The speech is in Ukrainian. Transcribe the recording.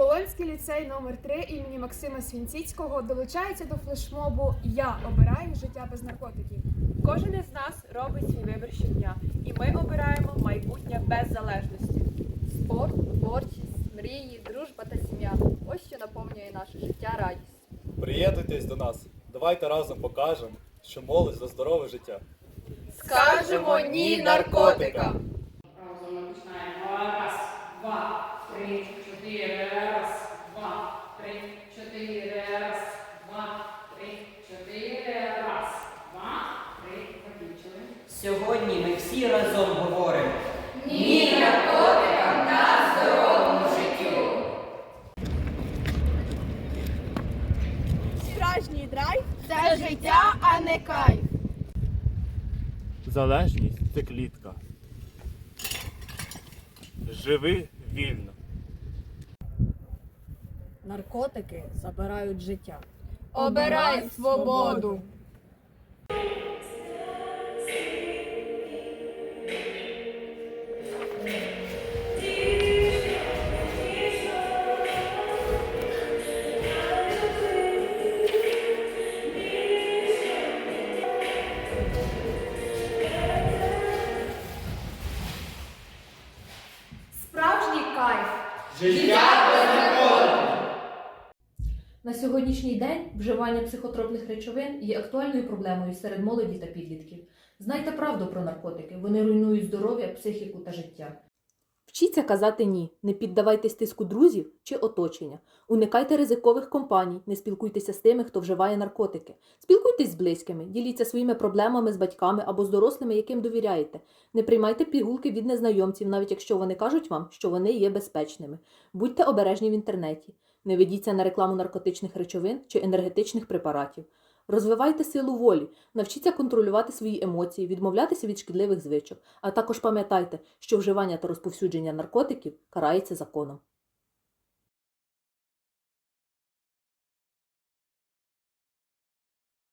Полонський ліцей номер 3 імені Максима Свінціцького долучається до флешмобу Я обираю життя без наркотиків. Кожен із нас робить свій вибір щодня, і ми обираємо майбутнє без залежності. Спорт, творчість, мрії, дружба та сім'я. Ось що наповнює наше життя радість. Приєднуйтесь до нас. Давайте разом покажемо, що молодь за здорове життя. Скажемо ні наркотикам! Сьогодні ми всі разом говоримо. Ні наркотикам та здоровому життю! Справжній драйв це життя, а не кайф. Залежність це клітка. Живи вільно. Наркотики забирають життя. Обирай свободу. На сьогоднішній день вживання психотропних речовин є актуальною проблемою серед молоді та підлітків. Знайте правду про наркотики, вони руйнують здоров'я, психіку та життя. Вчіться казати ні, не піддавайтесь тиску друзів чи оточення. Уникайте ризикових компаній, не спілкуйтеся з тими, хто вживає наркотики. Спілкуйтесь з близькими, діліться своїми проблемами з батьками або з дорослими, яким довіряєте. Не приймайте пігулки від незнайомців, навіть якщо вони кажуть вам, що вони є безпечними. Будьте обережні в інтернеті. Не ведіться на рекламу наркотичних речовин чи енергетичних препаратів. Розвивайте силу волі, навчіться контролювати свої емоції, відмовлятися від шкідливих звичок, а також пам'ятайте, що вживання та розповсюдження наркотиків карається законом.